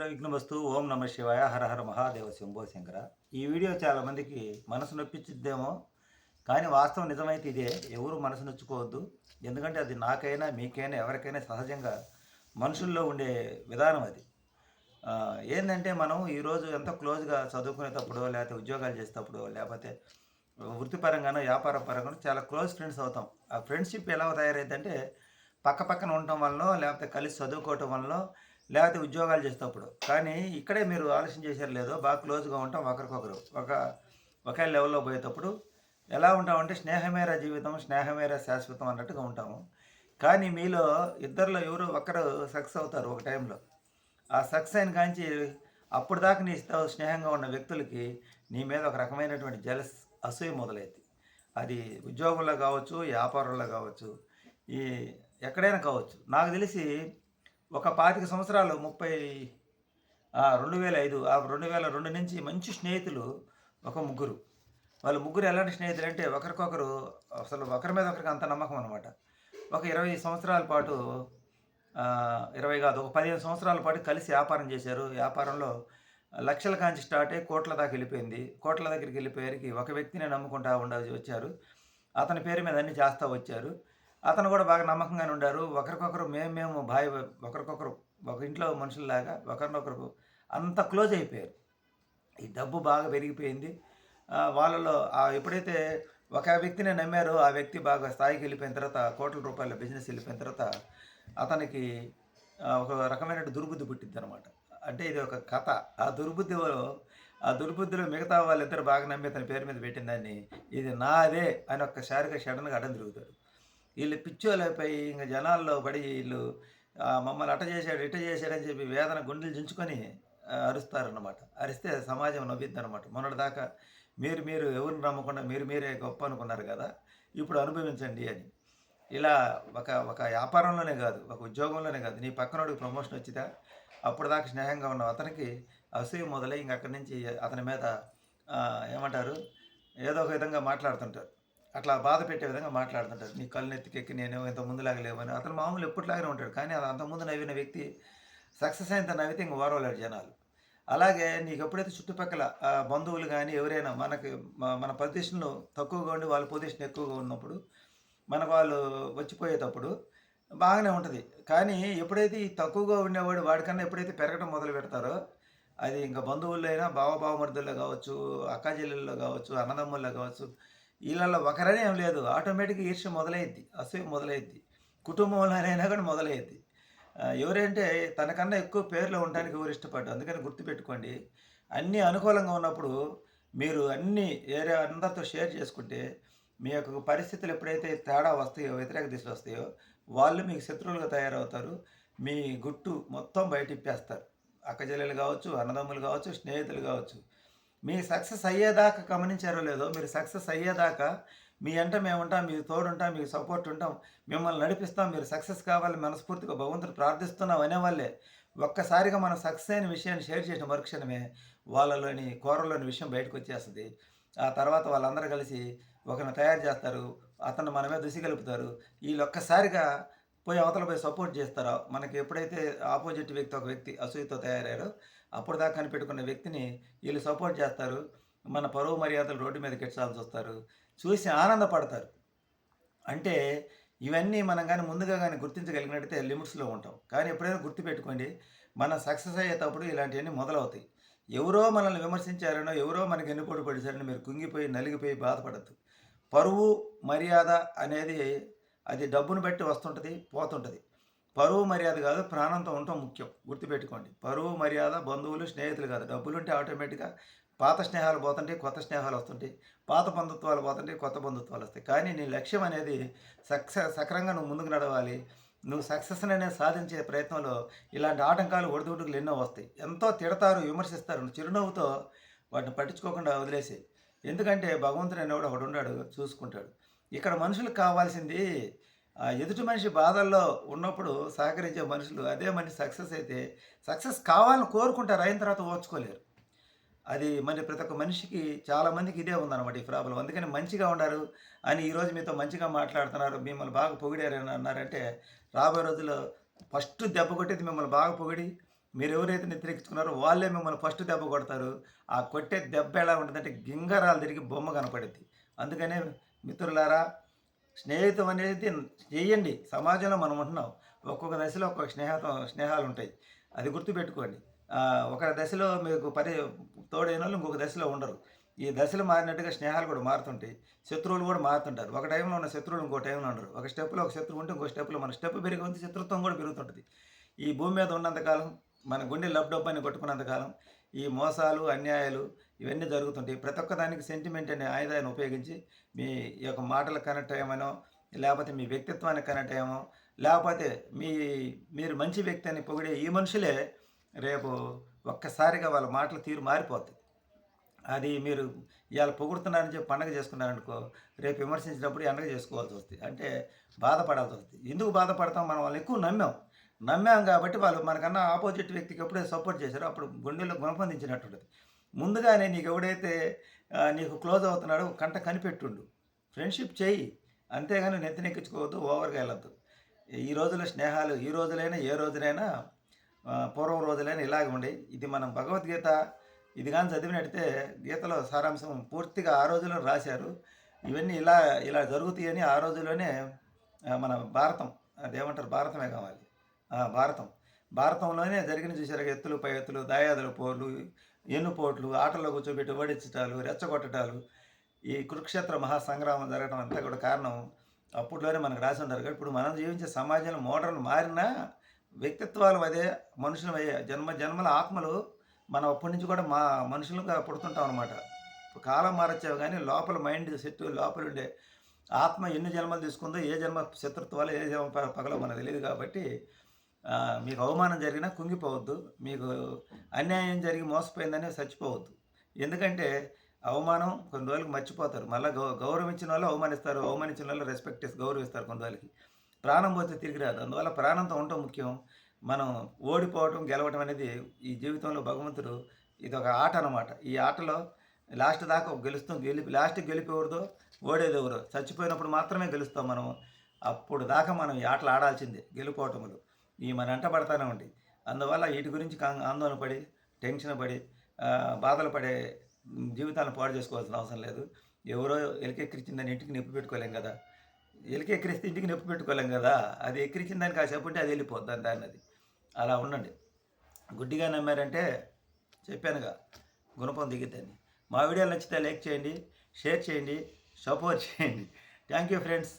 సర్వేశ్వర విఘ్నవస్తు ఓం నమ శివాయ హర హర మహాదేవ శంభో శంకర. ఈ వీడియో చాలామందికి మనసు నొప్పించిద్దేమో కానీ వాస్తవం నిజమైతే ఇదే ఎవరు మనసు నొచ్చుకోవద్దు. ఎందుకంటే అది నాకైనా మీకైనా ఎవరికైనా సహజంగా మనుషుల్లో ఉండే విధానం అది. ఏంటంటే మనం ఈరోజు ఎంత క్లోజ్గా చదువుకునేటప్పుడు లేకపోతే ఉద్యోగాలు చేసేటప్పుడు లేకపోతే వృత్తిపరంగానో వ్యాపార పరంగానో చాలా క్లోజ్ ఫ్రెండ్స్ అవుతాం. ఆ ఫ్రెండ్షిప్ ఎలా తయారైందంటే పక్క పక్కన ఉండటం వలన లేకపోతే కలిసి చదువుకోవటం వలన లేకపోతే ఉద్యోగాలు చేసేటప్పుడు. కానీ ఇక్కడే మీరు ఆలోచన చేశారు లేదో బాగా క్లోజ్గా ఉంటాం ఒకరికొకరు. ఒక ఒకే లెవెల్లో పోయేటప్పుడు ఎలా ఉంటామంటే స్నేహమేర జీవితం స్నేహమేర శాశ్వతం అన్నట్టుగా ఉంటాము. కానీ మీలో ఇద్దరిలో ఎవరు ఒకరు సక్సెస్ అవుతారు ఒక టైంలో. ఆ సక్సెస్ అయిన కాంచి అప్పుడు దాకా నీ తో స్నేహంగా ఉన్న వ్యక్తులకి నీ మీద ఒక రకమైనటువంటి జలస్ అసూయ మొదలైంది అది ఉద్యోగంలో కావచ్చు వ్యాపారంలో కావచ్చు ఈ ఎక్కడైనా కావచ్చు. నాకు తెలిసి ఒక పాతిక సంవత్సరాలు ముప్పై రెండు వేల ఐదు ఆ రెండు వేల రెండు నుంచి మంచి స్నేహితులు ఒక ముగ్గురు. వాళ్ళు ముగ్గురు ఎలాంటి స్నేహితులు అంటే ఒకరికొకరు అసలు ఒకరి మీద ఒకరికి అంత నమ్మకం అనమాట ఒక ఇరవై సంవత్సరాల పాటు ఇరవై కాదు ఒక పదిహేను సంవత్సరాల పాటు కలిసి వ్యాపారం చేశారు. వ్యాపారంలో లక్షల కాంచి స్టార్ట్ అయ్యి కోట్ల దాకా వెళ్ళిపోయింది. కోట్ల దగ్గరికి వెళ్ళిపోయేరికి ఒక వ్యక్తిని నమ్ముకుంటా ఉండాల్సి వచ్చారు. అతని పేరు మీద అన్ని చేస్తూ వచ్చారు. అతను కూడా బాగా నమ్మకంగానే ఉండారు. ఒకరికొకరు మేము మేము భాయ్ ఒకరికొకరు ఒక ఇంట్లో మనుషుల్లాగా ఒకరినొకరు అంత క్లోజ్ అయిపోయారు. ఈ డబ్బు బాగా పెరిగిపోయింది. వాళ్ళలో ఎప్పుడైతే ఒక వ్యక్తిని నమ్మారో ఆ వ్యక్తి బాగా స్థాయికి వెళ్ళిపోయిన తర్వాత కోట్ల రూపాయల బిజినెస్ వెళ్ళిపోయిన తర్వాత అతనికి ఒక రకమైన దుర్బుద్ధి పుట్టింది అనమాట అంటే ఇది ఒక కథ. ఆ దుర్బుద్ధిలో ఆ దుర్బుద్ధిలో మిగతా వాళ్ళిద్దరు బాగా నమ్మి అతని పేరు మీద పెట్టిందని ఇది నాదే అని ఒక్కసారిగా సడన్గా అడ్డం తిరుగుతాడు. వీళ్ళు పిచ్చోలైపోయి ఇంకా జనాల్లో పడి వీళ్ళు మమ్మల్ని అట చేశాడు ఇట చేశాడని చెప్పి వేదన గుండెలు చించుకొని అరుస్తారన్నమాట. అరిస్తే సమాజం నవ్విద్ది అనమాట మొన్నటిదాకా మీరు మీరు ఎవరిని నమ్మకుండా మీరు మీరే గొప్ప అనుకున్నారు కదా ఇప్పుడు అనుభవించండి అని. ఇలా ఒక ఒక వ్యాపారంలోనే కాదు ఒక ఉద్యోగంలోనే కాదు నీ పక్కనోడికి ప్రమోషన్ వచ్చిదా? అప్పుడు దాకా స్నేహంగా ఉన్న అతనికి అసూయ మొదలై ఇంక అక్కడి నుంచి అతని మీద ఏమంటారు? ఏదో ఒక విధంగా మాట్లాడుతుంటారు. అట్లా బాధ పెట్టే విధంగా మాట్లాడుతుంటారు. నీ కళ్ళు నెత్తికెక్కి నేను ఇంత ముందులాగా లేవని. అతను మామూలు ఎప్పటిలాగానే ఉంటాడు. కానీ అది అంతకుముందు నవ్విన వ్యక్తి సక్సెస్ అయిన తను నవ్వితే ఇంక ఓరవలేడు జనాలు. అలాగే నీకు ఎప్పుడైతే చుట్టుపక్కల ఆ, బంధువులు కానీ ఎవరైనా మనకి మన పొజిషన్లో తక్కువగా ఉండి వాళ్ళ పొజిషన్ ఎక్కువగా ఉన్నప్పుడు మనకు వాళ్ళు వచ్చిపోయేటప్పుడు బాగానే ఉంటుంది. కానీ ఎప్పుడైతే ఈ తక్కువగా ఉండేవాడు వాడికన్నా ఎప్పుడైతే పెరగడం మొదలు పెడతారో అది ఇంకా బంధువుల్లో అయినా బావ బావమర్దుల్లో కావచ్చు అక్కాజెల్లెల్లో కావచ్చు అన్నదమ్ముల్లో కావచ్చు వీళ్ళల్లో ఒకరనే ఏం లేదు. ఆటోమేటిక్గా ఈర్ష్య మొదలైద్ది అసూయ మొదలైద్ది కుటుంబంలోనైనా కూడా మొదలైద్ది. ఎవరంటే తనకన్నా ఎక్కువ పేర్లు ఉండడానికి ఎవరు ఇష్టపడ్డారు? అందుకని గుర్తుపెట్టుకోండి. అన్నీ అనుకూలంగా ఉన్నప్పుడు మీరు అన్ని ఏరే అందరితో షేర్ చేసుకుంటే మీ యొక్క పరిస్థితులు ఎప్పుడైతే తేడా వస్తాయో వ్యతిరేక దిశలు వస్తాయో వాళ్ళు మీకు శత్రువులుగా తయారవుతారు. మీ గుట్టు మొత్తం బయటిప్పేస్తారు. అక్కజల్లెలు కావచ్చు అన్నదమ్ములు కావచ్చు స్నేహితులు కావచ్చు. మీ సక్సెస్ అయ్యేదాకా గమనించారో లేదో మీరు సక్సెస్ అయ్యేదాకా మీ అంట మేము ఉంటాం మీకు తోడుంటాం మీకు సపోర్ట్ ఉంటాం మిమ్మల్ని నడిపిస్తాం మీరు సక్సెస్ కావాలి మనస్ఫూర్తిగా భగవంతుడు ప్రార్థిస్తున్నాం అనేవాళ్ళే. ఒక్కసారిగా మనం సక్సెస్ అయిన విషయాన్ని షేర్ చేసిన మరుక్షణమే వాళ్ళలోని కూరలోని విషయం బయటకు వచ్చేస్తుంది. ఆ తర్వాత వాళ్ళందరూ కలిసి ఒకరిని తయారు చేస్తారు అతను మనమే దుసి కలుపుతారు వీళ్ళు ఒక్కసారిగా పోయి అవతల పోయి సపోర్ట్ చేస్తారో మనకి ఎప్పుడైతే ఆపోజిట్ వ్యక్తి ఒక వ్యక్తి అసూయతో తయారయ్యారో అప్పుడు దాకా కనిపెట్టుకున్న వ్యక్తిని వీళ్ళు సపోర్ట్ చేస్తారు. మన పరువు మర్యాదలు రోడ్డు మీద కెట్టాల్సి వస్తారు. చూసి ఆనందపడతారు. అంటే ఇవన్నీ మనం కానీ ముందుగా కానీ గుర్తించగలిగినట్టయితే లిమిట్స్లో ఉంటాం. కానీ ఎప్పుడైనా గుర్తుపెట్టుకోండి మన సక్సెస్ అయ్యేటప్పుడు ఇలాంటివన్నీ మొదలవుతాయి. ఎవరో మనల్ని విమర్శించారనో ఎవరో మనకి ఎన్నుపోటు పడిచారని మీరు కుంగిపోయి నలిగిపోయి బాధపడద్దు. పరువు మర్యాద అనేది అది డబ్బును బట్టి వస్తుంటుంది పోతుంటుంది. పరువు మర్యాద కాదు ప్రాణంతో ఉండటం ముఖ్యం. గుర్తుపెట్టుకోండి. పరువు మర్యాద బంధువులు స్నేహితులు కాదు. డబ్బులు ఉంటే ఆటోమేటిక్గా పాత స్నేహాలు పోతుంటాయి కొత్త స్నేహాలు వస్తుంటాయి. పాత బంధుత్వాలు పోతుంటాయి కొత్త బంధుత్వాలు వస్తాయి. కానీ నీ లక్ష్యం అనేది సక్సెస్ సక్రంగా నువ్వు ముందుకు నడవాలి. నువ్వు సక్సెస్ అనేది సాధించే ప్రయత్నంలో ఇలాంటి ఆటంకాలు ఒడిదుడుకులు ఎన్నో వస్తాయి. ఎంతో తిడతారు విమర్శిస్తారు. నువ్వు చిరునవ్వుతో వాటిని పట్టించుకోకుండా వదిలేసి ఎందుకంటే భగవంతుడు అనేవాడు ఒకడు ఉన్నాడు చూసుకుంటాడు. ఇక్కడ మనుషులకు కావాల్సింది ఆ ఎదుటి మనిషి బాధల్లో ఉన్నప్పుడు సహకరించే మనుషులు అదే మనిషి సక్సెస్ అయితే సక్సెస్ కావాలని కోరుకుంటారు అయిన తర్వాత ఓర్చుకోలేరు. అది మరి ప్రతి ఒక్క మనిషికి చాలా మందికి ఇదే ఉందన్నమాట ఈ ప్రాబ్లం. అందుకని మంచిగా ఉన్నారు అని ఈరోజు మీతో మంచిగా మాట్లాడుతున్నారు మిమ్మల్ని బాగా పొగిడారని అన్నారంటే రాబోయే రోజుల్లో ఫస్ట్ దెబ్బ కొట్టేది మిమ్మల్ని బాగా పొగిడి మీరు ఎవరైతే వ్యతిరేకించుకున్నారో వాళ్ళే మిమ్మల్ని ఫస్ట్ దెబ్బ కొడతారు. ఆ కొట్టే దెబ్బ ఎలా ఉంటుందంటే గింగరాలు తిరిగి బొమ్మ కనపడుద్ది. అందుకనే మిత్రులారా స్నేహితం అనేది చేయండి సమాజంలో మనం ఉంటున్నాం. ఒక్కొక్క దశలో ఒక్కొక్క స్నేహతో స్నేహాలు ఉంటాయి అది గుర్తుపెట్టుకోండి. ఒక దశలో మీకు పరి తోడైన వాళ్ళు ఇంకొక దశలో ఉండరు. ఈ దశలు మారినట్టుగా స్నేహాలు కూడా మారుతుంటాయి. శత్రువులు కూడా మారుతుంటారు. ఒక టైంలో ఉన్న శత్రువులు ఇంకో టైంలో ఉండరు. ఒక స్టెప్లో ఒక శత్రువు ఉంటే ఇంకో స్టెప్లో మన స్టెప్ పెరిగి ఉంది శత్రుత్వం కూడా పెరుగుతుంటుంది. ఈ భూమి మీద ఉన్నంతకాలం మన గుండె లబ్డబ్ కొట్టుకున్నంతకాలం ఈ మోసాలు అన్యాయాలు ఇవన్నీ జరుగుతుంటాయి. ప్రతి ఒక్క దానికి సెంటిమెంట్ అనే ఆయుధాన్ని ఉపయోగించి మీ యొక్క మాటలు కనెక్ట్ అయ్యామనో లేకపోతే మీ వ్యక్తిత్వాన్ని కనెక్ట్ అయ్యామో లేకపోతే మీ మీరు మంచి వ్యక్తి అని పొగిడే ఈ మనుషులే రేపు ఒక్కసారిగా వాళ్ళ మాటల తీరు మారిపోతుంది అది మీరు ఇవాళ పొగుడుతున్నారని చెప్పి పండగ చేసుకున్నారనుకో రేపు విమర్శించినప్పుడు ఎండగ చేసుకోవాల్సి వస్తుంది. అంటే బాధపడాల్సి వస్తుంది. ఎందుకు బాధపడతాం? మనం వాళ్ళు ఎక్కువ నమ్మాం. నమ్మాం కాబట్టి వాళ్ళు మనకన్నా ఆపోజిట్ వ్యక్తికి ఎప్పుడే సపోర్ట్ చేశారో అప్పుడు గుండెల్లో గుణపొందించినట్టుండదు. ముందుగానే నీకు ఎవడైతే నీకు క్లోజ్ అవుతున్నాడో కంట కనిపెట్టుండు. ఫ్రెండ్షిప్ చేయి. అంతేగాని నెత్తినెక్కించుకోవద్దు ఓవర్గా వెళ్ళద్దు. ఈ రోజుల స్నేహాలు ఈ రోజులైనా ఏ రోజులైనా పూర్వం రోజులైనా ఇలాగే ఉండేవి ఇది మనం భగవద్గీత ఇది కానీ చదివినట్టే గీతలో సారాంశం పూర్తిగా ఆ రోజుల్లో రాశారు. ఇవన్నీ ఇలా ఇలా జరుగుతాయని ఆ రోజుల్లోనే మన భారతం అదేమంటారు భారతమే కావాలి. భారతం. భారతంలోనే జరిగిన చూసారు ఎత్తులు పై ఎత్తులు దాయాదుల పోర్లు ఎన్నుపోట్లు ఆటల్లో కూర్చోబెట్టి ఓడించటాలు రెచ్చగొట్టటాలు ఈ కురుక్షేత్ర మహాసంగ్రామం జరగడం అంతా కూడా కారణం అప్పట్లోనే మనకు రాసి ఉంటారు. కాబట్టి ఇప్పుడు మనం జీవించే సమాజంలో మోడల్ మారినా వ్యక్తిత్వాలు అదే మనుషులు అయ్యే జన్మ జన్మల ఆత్మలు మనం అప్పటి నుంచి కూడా మా మనుషులుగా పుడుతుంటాం అనమాట కాలం మారచ్చావు కానీ లోపల మైండ్ సెట్ లోపల ఉండే ఆత్మ ఎన్ని జన్మలు తీసుకుందో ఏ జన్మ శత్రుత్వాలు ఏ జన్మ పగలో మనకు తెలియదు కాబట్టి మీకు అవమానం జరిగినా కుంగిపోవద్దు. మీకు అన్యాయం జరిగి మోసపోయిందని చచ్చిపోవద్దు. ఎందుకంటే అవమానం కొన్ని రోజులకు మర్చిపోతారు. మళ్ళీ గౌ గౌరవించిన వాళ్ళు అవమానిస్తారు. అవమానించిన వాళ్ళు రెస్పెక్ట్ చేసి గౌరవిస్తారు కొన్ని రోజులకి. ప్రాణం పోతే తిరిగి రాదు. అందువల్ల ప్రాణంతో ఉండటం ముఖ్యం. మనం ఓడిపోవటం గెలవటం అనేది ఈ జీవితంలో భగవంతుడు ఇది ఒక ఆట అనమాట ఈ ఆటలో లాస్ట్ దాకా గెలుస్తాం. గెలిపి లాస్ట్కి గెలిపేవరదో ఓడేది ఎవరో. చచ్చిపోయినప్పుడు మాత్రమే గెలుస్తాం మనం అప్పుడు దాకా మనం ఈ ఆటలు ఆడాల్సిందే గెలుపోవటములు ఈ మన అంట ఉంది. అందువల్ల వీటి గురించి ఆందోళన పడి టెన్షన్ పడి బాధలు పడే జీవితాలను పాడు చేసుకోవాల్సిన అవసరం లేదు. ఎవరో ఎలికెక్కిరిచిందని ఇంటికి నొప్పి పెట్టుకోలేం కదా. ఎలికెక్కిరిస్తే ఇంటికి నొప్పి పెట్టుకోలేం కదా. అది ఎక్కిరించిన దానికి కాసేపు ఉంటే అది వెళ్ళిపోద్ది దాన్ని అది అలా ఉండండి. గుడ్డిగా నమ్మారంటే చెప్పానుగా గుణపం దిగిద్దని. మా వీడియోలు నచ్చితే లైక్ చేయండి షేర్ చేయండి సపోర్ట్ చేయండి. Thank you friends.